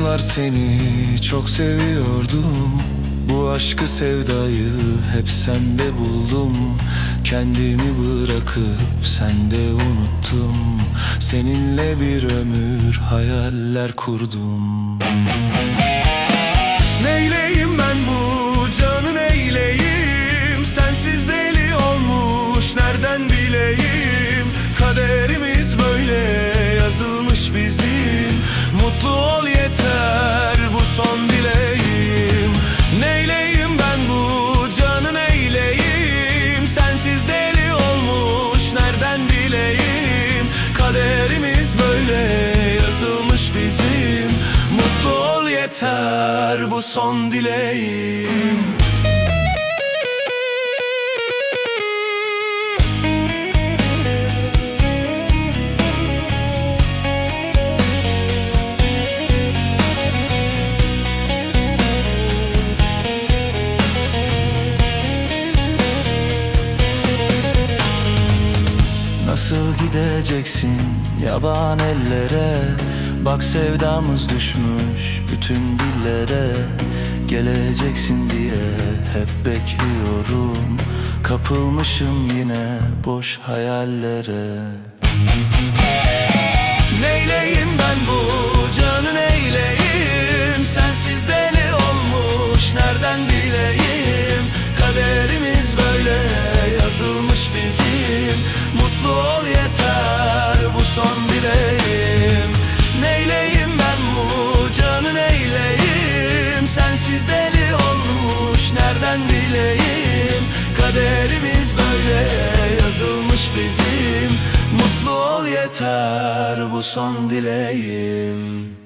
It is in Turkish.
zamanlar seni çok seviyordum Bu aşkı sevdayı hep sende buldum. Kendimi bırakıp sende unuttum. Seninle bir ömür hayaller kurdum. Neyleyim ben bu yeter bu son dileğim. Nasıl gideceksin yaban ellere Bak sevdamız düşmüş bütün dillere. Geleceksin diye hep bekliyorum. Kapılmışım yine boş hayallere. Neyleyim ben bu canı neyleyim Sensiz deli olmuş nereden bileyim? Kaderimiz böyle yazılmış bizim. Mutlu ol yeter bu son nereden bileyim Kaderimiz böyle yazılmış bizim. Mutlu ol yeter bu son dileğim